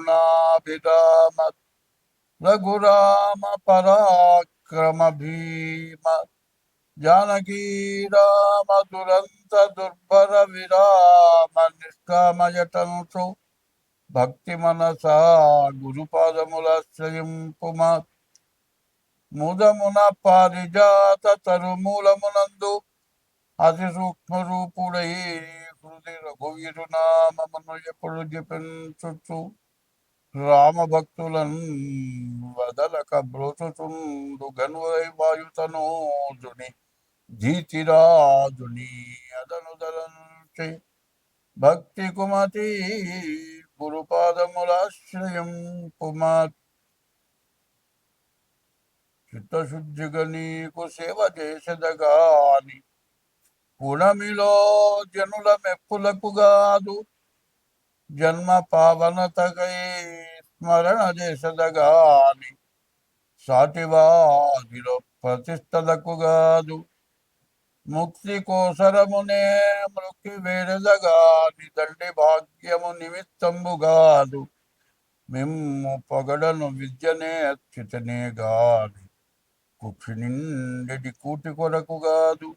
రామగుణాభిరామ రఘురామ పరాక్రమ భీమ జానకీ రామ దురంత దుర్భర విరామ నిష్కామయటంసు భక్తి మనసా గురుపాదములాశ్రయింపుమ ముదమున పారిజాత తరుమూలమునందు అతి సూక్ష్మ రూపుడై హృది రఘువీరు నామమును ఎప్పుడు జపించుచు రామభక్తులను వదలక బ్రోచుచుండు గనువై వాయుతనోజుని జీతిరాజుని అదనుదలంచి భక్తి కుమతి గురుపాదములాశ్రయం కుమార్. చిత్తశుద్ధిగా నీకు సేవ చేసేదగాని గుణమిలో జనుల మెప్పులకు గాదు. జన్మ పావనతకై స్మరణ చేసదగాని సాటివాదిలో ప్రతిష్టలకు గాదు. ముక్తి కోసరమునే మృక్కి వేరదగాని దండి భాగ్యము నిమిత్తంబు గాదు. మిమ్ము పొగడను విద్యనే అచ్యుతనే గాని కుక్షి నిండెడి కూటి కొరకు గాదు.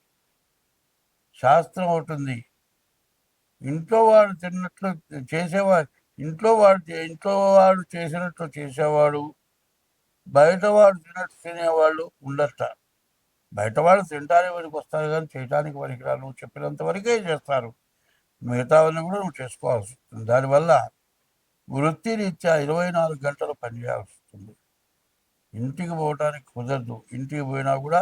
శాస్త్రం ఒకటి ఇంట్లో వాడు తిన్నట్లు చేసేవాడు ఇంట్లో వాడు ఇంట్లో వాడు చేసినట్లు చేసేవాడు బయట వాడు తిన్నట్టు తినేవాళ్ళు ఉండట బయట వాళ్ళు తినడానికి వరకు వస్తారు కానీ చేయడానికి పనికిరా నువ్వు చెప్పినంత వరకే చేస్తారు. మిగతావన్నీ కూడా నువ్వు చేసుకోవాల్సి వస్తుంది. దానివల్ల వృత్తి రీత్యా ఇరవై నాలుగు గంటలు పనిచేయాల్సి వస్తుంది. ఇంటికి పోవటానికి కుదరదు. ఇంటికి పోయినా కూడా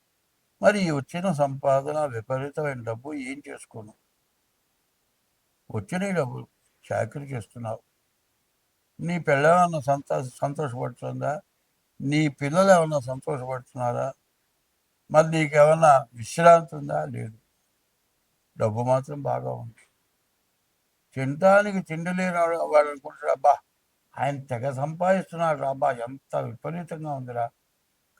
మరి వచ్చిన సంపాదన విపరీతమైన డబ్బు ఏం చేసుకోను వచ్చిన డబ్బు చాకరీ చేస్తున్నావు. నీ పిల్లలేమన్నా సంతో సంతోషపడుతుందా? నీ పిల్లలు ఏమన్నా సంతోషపడుతున్నారా? మరి నీకేమన్నా విశ్రాంతి ఉందా? లేదు. డబ్బు మాత్రం బాగా ఉంది. తినడానికి తిండి లేని వాడు వాడు అనుకుంటాడు అబ్బా ఆయన తెగ సంపాదిస్తున్నాడు అబ్బా ఎంత విపరీతంగా ఉందిరా.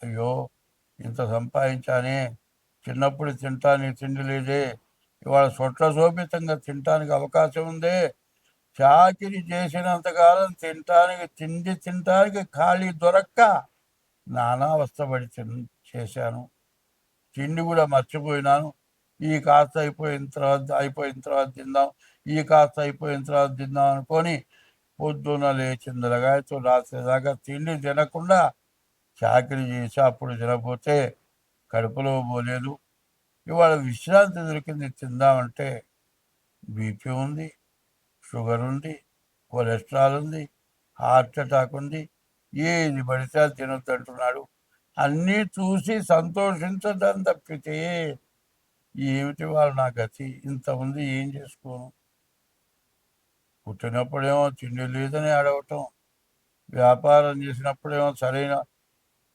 అయ్యో ఇంత సంపాదించానే చిన్నప్పుడు తింటానికి తిండి లేదే. ఇవాళ సొట్ల శోభితంగా తినటానికి అవకాశం ఉందే. చాకిరి చేసినంతకాలం తినటానికి తిండి తినటానికి ఖాళీ దొరక్క. నానా అవస్థపడి తిన్ చేశాను. తిండి కూడా మర్చిపోయినాను. ఈ కాస్త అయిపోయిన తర్వాత అయిపోయిన తర్వాత తిందాం ఈ కాస్త అయిపోయిన తర్వాత తిందాం అనుకొని పొద్దున లేచిందలగాయతో రాత్రి దాకా తిండి తినకుండా చాకరీ చేసి అప్పుడు తినకపోతే కడుపులో పోలేదు. ఇవాళ విశ్రాంతి దొరికింది తిందామంటే బీపీ ఉంది షుగర్ ఉంది కొలెస్ట్రాల్ ఉంది హార్ట్ అటాక్ ఉంది ఏది పడితే అది తినొద్దు అంటున్నాడు. అన్నీ చూసి సంతోషించడం తప్పితే ఏమిటి వాళ్ళు నా గతి? ఇంత ఉంది ఏం చేసుకోను? పుట్టినప్పుడేమో తిండి లేదని అడగటం వ్యాపారం చేసినప్పుడేమో సరైన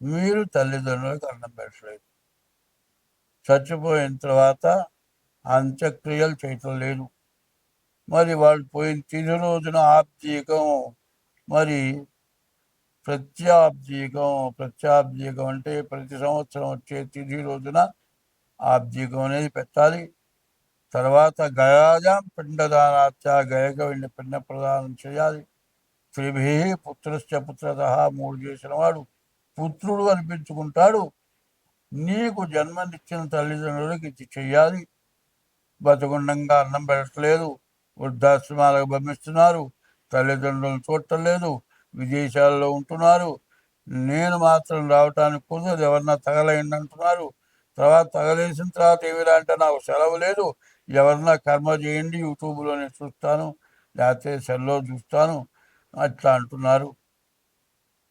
మీరు తల్లిదండ్రులకు అన్నం పెట్టలేదు. చచ్చిపోయిన తర్వాత అంత్యక్రియలు చేయటం లేదు. మరి వాళ్ళు పోయిన తిది రోజున ఆబ్దీకం మరి ప్రత్యాబ్దీకం ప్రత్యాబ్దీకం అంటే ప్రతి సంవత్సరం వచ్చే తిథి రోజున ఆబ్దీకం అనేది పెట్టాలి. తర్వాత గయాజాం పిండదానాత్య గయక వెండి పిండ ప్రదానం చేయాలి. త్రిభి పుత్రశ్చ పుత్రత మూడు చేసిన వాడు పుత్రుడు అనిపించుకుంటాడు. నీకు జన్మనిచ్చిన తల్లిదండ్రులకు ఇది చెయ్యాలి. బతుకుండంగా అన్నం పెట్టలేదు వృద్ధాశ్రమాలకు పంపిస్తున్నారు. తల్లిదండ్రులను చూడటం లేదు విదేశాల్లో ఉంటున్నారు. నేను మాత్రం రావటానికి కుదరదు. ఎవరన్నా తగలయండి అంటున్నారు. తర్వాత తగలేసిన తర్వాత ఏమిరా అంటే నాకు సెలవు లేదు. ఎవరన్నా కర్మ చేయండి. యూట్యూబ్లో నేను చూస్తాను. లేకపోతే సెల్లో చూస్తాను. అట్లా అంటున్నారు.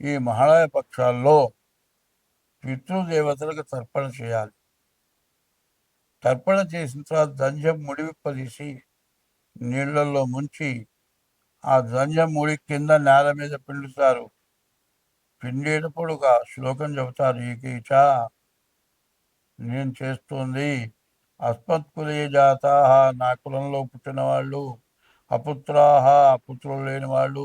ఈ మహాళయ పక్షాల్లో పితృదేవతలకు తర్పణ చేయాలి. తర్పణ చేసిన తర్వాత దంజం ముడివిప్పదీసి నీళ్ళలో ముంచి ఆ దంజం ముడి కింద నేల మీద పిండుతారు. పిండేటప్పుడు ఒక శ్లోకం చెబుతారు. ఈకీచ నేను చేస్తుంది అస్మత్కులే జాత నా కులంలో పుట్టిన వాళ్ళు అపుత్రాహ పుత్రులు లేని వాళ్ళు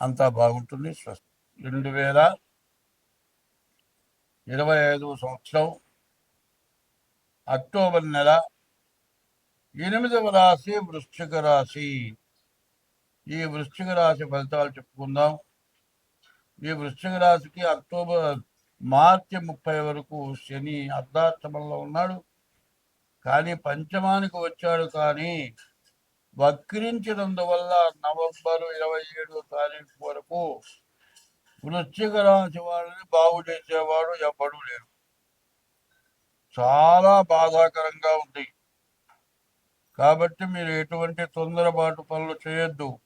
అంతా బాగుంటుంది. రెండు వేల ఇరవై ఐదు సంవత్సరం అక్టోబర్ నెల ఎనిమిదవ రాశి వృశ్చిక రాశి. ఈ వృశ్చిక రాశి ఫలితాలు చెప్పుకుందాం. ఈ వృశ్చిక రాశికి అక్టోబర్ మార్చి ముప్పై వరకు శని అర్ధాష్టమంలో ఉన్నాడు. కానీ పంచమానికి వచ్చాడు కానీ వక్రించినందువల్ల నవంబర్ ఇరవై ఏడో తారీఖు వరకు వృశ్చిక రాశి వారిని బాగు చేసేవాడు ఎవ్వడూ లేరు. చాలా బాధాకరంగా ఉంది. కాబట్టి మీరు ఎటువంటి తొందరపాటు పనులు చేయొద్దు.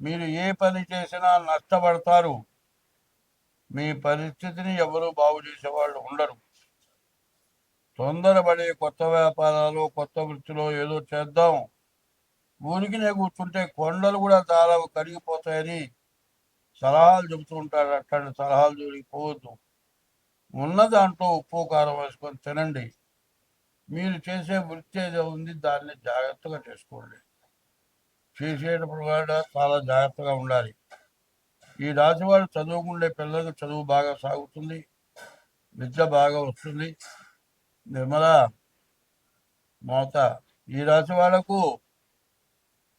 మీరు ఏ పని చేసినా నష్టపడతారు. మీ పరిస్థితిని ఎవరు బాగు చేసేవాళ్ళు ఉండరు. తొందరపడి కొత్త వ్యాపారాలు కొత్త వృత్తిలో ఏదో చేద్దాం. ఊరికినే కూర్చుంటే కొండలు కూడా చాలా కరిగిపోతాయని సలహాలు చెబుతూ ఉంటారు. అట్లాంటి సలహాలు జోలికి పోవద్దు. ఉన్న దాంట్లో ఉప్పు కారం వేసుకొని తినండి. మీరు చేసే వృత్తి ఏదో ఉంది దాన్ని జాగ్రత్తగా చేసుకోండి. చేసేటప్పుడు కూడా చాలా జాగ్రత్తగా ఉండాలి. ఈ రాశి చదువుకుండే పిల్లలకు చదువు బాగా సాగుతుంది. విద్య బాగా వస్తుంది. నిర్మల మోత ఈ రాశి వాళ్ళకు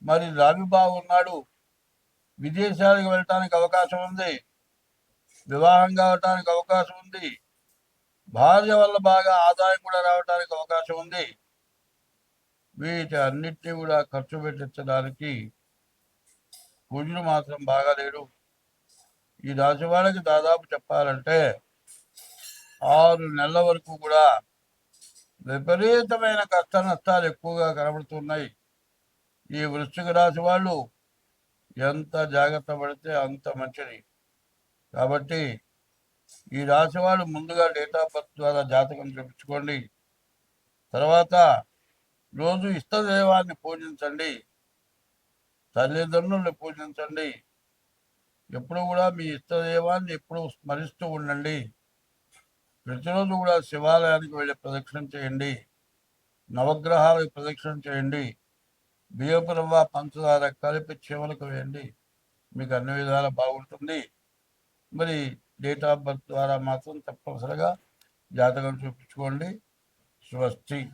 మరి రావి బాగున్నాడు విదేశాలకు వెళ్ళటానికి అవకాశం ఉంది. వివాహం కావటానికి అవకాశం ఉంది. భార్య వల్ల బాగా ఆదాయం కూడా రావడానికి అవకాశం ఉంది. వీటి అన్నిటినీ కూడా ఖర్చు పెట్టించడానికి కుజుడు మాత్రం బాగాలేడు ఈ రాశి వాళ్ళకి దాదాపు చెప్పాలంటే ఆరు నెలల వరకు కూడా విపరీతమైన కష్ట నష్టాలు ఎక్కువగా కనబడుతున్నాయి. ఈ వృశ్చిక రాశి వాళ్ళు ఎంత జాగ్రత్త పడితే అంత మంచిది. కాబట్టి ఈ రాశి వాళ్ళు ముందుగా డేట్ ఆఫ్ బర్త్ ద్వారా జాతకం చూపించుకోండి. తర్వాత రోజు ఇష్టదైవాన్ని పూజించండి. తల్లిదండ్రుల్ని పూజించండి. ఎప్పుడు కూడా మీ ఇష్టదైవాన్ని ఎప్పుడు స్మరిస్తూ ఉండండి. ప్రతిరోజు కూడా శివాలయానికి వెళ్ళి ప్రదక్షిణ చేయండి. నవగ్రహాలకు ప్రదక్షిణ చేయండి. బియ్యపు పంచదార కలిపి చెవులకు వేయండి. మీకు అన్ని విధాలా బాగుంటుంది. మరి డేట్ ఆఫ్ బర్త్ ద్వారా మాత్రం తప్పనిసరిగా జాతకం చూపించుకోండి. స్వస్తి.